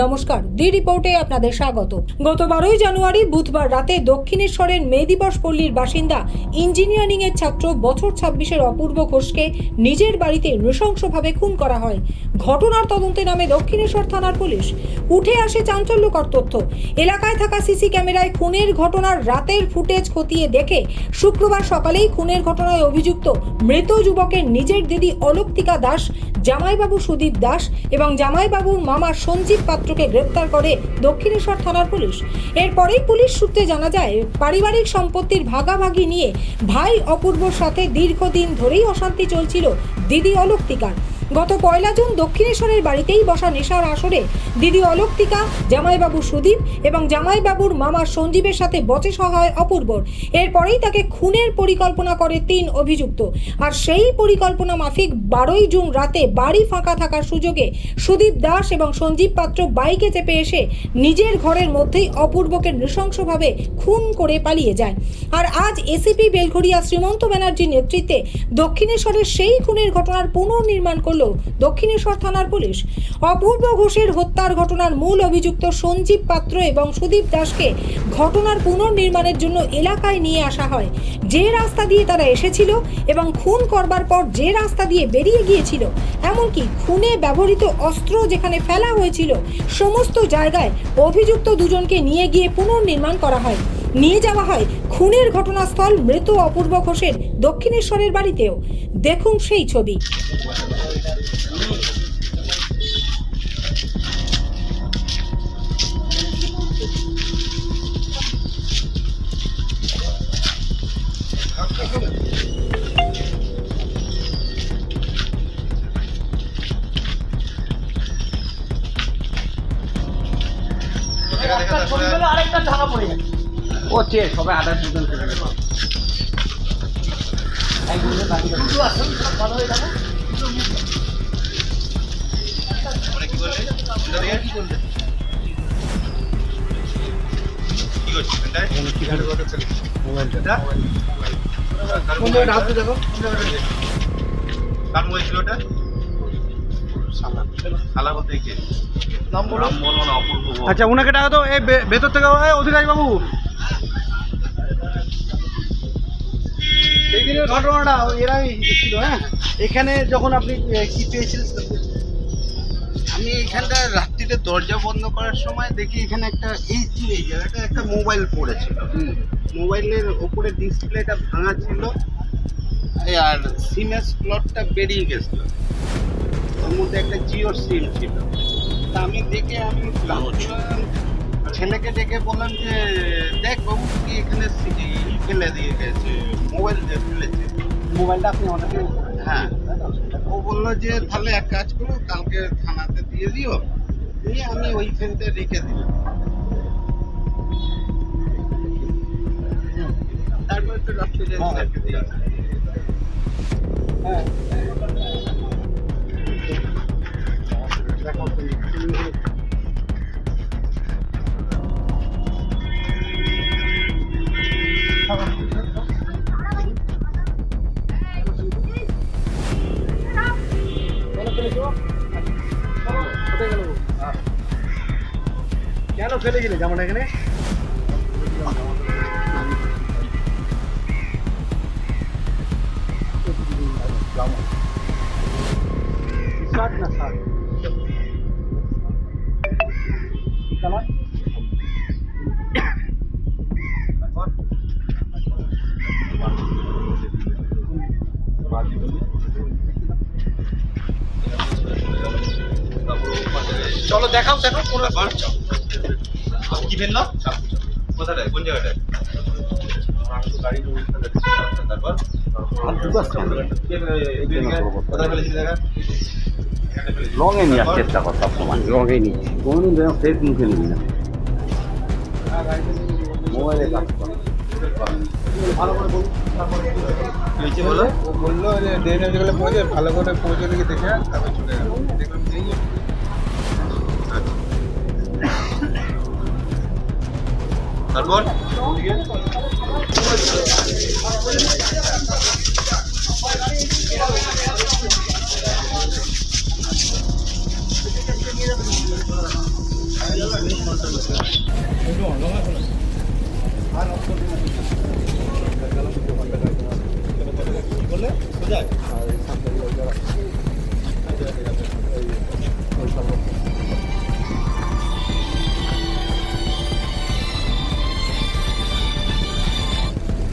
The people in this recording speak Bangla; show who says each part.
Speaker 1: নমস্কার, দি রিপোর্টে আপনাদের স্বাগত গত বারোই জানুয়ারি বুধবার রাতে দক্ষিণেশ্বরের মে দিবস পল্লীর বাসিন্দা ইঞ্জিনিয়ারিং এর ছাত্র বছর ছাব্বিশের অপূর্ব ঘোষকে নিজের বাড়িতে নৃশংসভাবে খুন করা হয়। ঘটনার তদন্তে নামে দক্ষিণেশ্বর থানার পুলিশ। উঠে আসে চাঞ্চল্যকর তথ্য। এলাকায় থাকা সিসি ক্যামেরায় খুনের ঘটনার রাতের ফুটেজ খতিয়ে দেখে শুক্রবার সকালেই খুনের ঘটনায় অভিযুক্ত মৃত যুবকের নিজের দিদি অলক্তিকা দাস জামাইবাবু সুদীপ দাস এবং জামাইবাবুর মামা সঞ্জীব পাত্রকে গ্রেপ্তার করে দক্ষিণেশ্বর থানার পুলিশ। এরপরেই পুলিশ সূত্রে জানা যায়, পারিবারিক সম্পত্তির ভাগাভাগি নিয়ে ভাই অপূর্বর সাথে দীর্ঘদিন ধরেই অশান্তি চলছিল দিদি অলক্তিকার গত পয়লা জুন দক্ষিণেশ্বরের বাড়িতেই বসা নেশার আসরে দিদি অলক্তিকা জামাইবাবু সুদীপ এবং জামাইবাবুর মামা সঞ্জীবের সাথে বচেসা হয় অপূর্বর। এরপরেই তাকে খুনের পরিকল্পনা করে তিন অভিযুক্ত। আর সেই পরিকল্পনা মাফিক বারোই জুন রাতে বাড়ি ফাঁকা থাকার সুযোগে সুদীপ দাস এবং সঞ্জীব পাত্র বাইকে চেপে এসে নিজের ঘরের মধ্যেই অপূর্বকে নৃশংসভাবে খুন করে পালিয়ে যায়। আর আজ এসিপি বেলঘড়িয়া শ্রীমন্ত ব্যানার্জির নেতৃত্বে দক্ষিণেশ্বরের সেই খুনের ঘটনার পুনর্নির্মাণ করল দক্ষিণেশ্বর থানার পুলিশ। অপূর্ব ঘোষের হত্যার ঘটনার মূল অভিযুক্ত সঞ্জীব পাত্র এবং সুদীপ দাসকে ঘটনার পুনর্নির্মাণের জন্য এলাকায় নিয়ে আসা হয়। যে রাস্তা দিয়ে তারা এসেছিল এবং খুন করবার পর যে রাস্তা দিয়ে বেরিয়ে গিয়েছিল, এমনকি খুনে ব্যবহৃত অস্ত্র যেখানে ফেলা হয়েছিল, সমস্ত জায়গায় অভিযুক্ত দুজনকে নিয়ে গিয়ে পুনর্নির্মাণ করা হয়। নিয়ে যাওয়া হয় খুনের ঘটনাস্থল মৃত অপূর্ব ঘোষের দক্ষিণেশ্বরের বাড়িতেও। দেখুন সেই ছবি।
Speaker 2: আরেকটা ঢাকা পড়ে যাবে
Speaker 3: ও আছে, সবাই আঠাশ দুজন করে
Speaker 2: হয়ে
Speaker 4: কার মোবাইল ছিল? ওটা? কে।
Speaker 3: আচ্ছা ওনাকে ডাকা তো। এই বে- ভেতর থেকে অধিকারী বাবু। ঘটনাটা এরাই ছিল হ্যাঁ? এখানে যখন আপনি কি পেয়েছিলেন?
Speaker 4: আমি এখানটা রাত্রিতে দরজা বন্ধ করার সময় দেখি এখানে একটা এই এই জায়গাটা একটা মোবাইল পড়েছিল। মোবাইলের ওপরে ডিসপ্লেটা ভাঙা ছিল আর সিমের স্লটটা বেরিয়ে গেছিল। ওর মধ্যে একটা জিও সিম ছিল। তা আমি দেখে আমি ভাবছিলাম, ছেলেকে ডেকে বললাম যে দেখ বাবু কি এখানে ফেলে দিয়ে গেছে? মোবাইল যে ফেলেছে
Speaker 3: মোবাইলটা আপনি আমাদেরকে
Speaker 4: হ্যাঁ। ও বলল যে তাহলে এক কাজ করো কালকে থানাতে দিয়ে দিও। দিয়ে আমি ওইখানটা রেখে দিলাম। তারপর তো রেখে
Speaker 3: হ্যাঁ। কেন ফেলে গেলে? জামাটা এখানে?
Speaker 4: চলো দেখাও কোনো ব্যাপার কি ফেলল কোথাটায় কোন জায়গাটায় তারপর কোথায় দেখা?
Speaker 5: নেওয়ার চেষ্টা কর সবসময় কোনোদিন যেন ফেস মুখে নিবি না মোবাইলে কাজ কর
Speaker 6: ভালো করে পৌঁছে দেখে তারপর চলে গেল। দেখলাম যে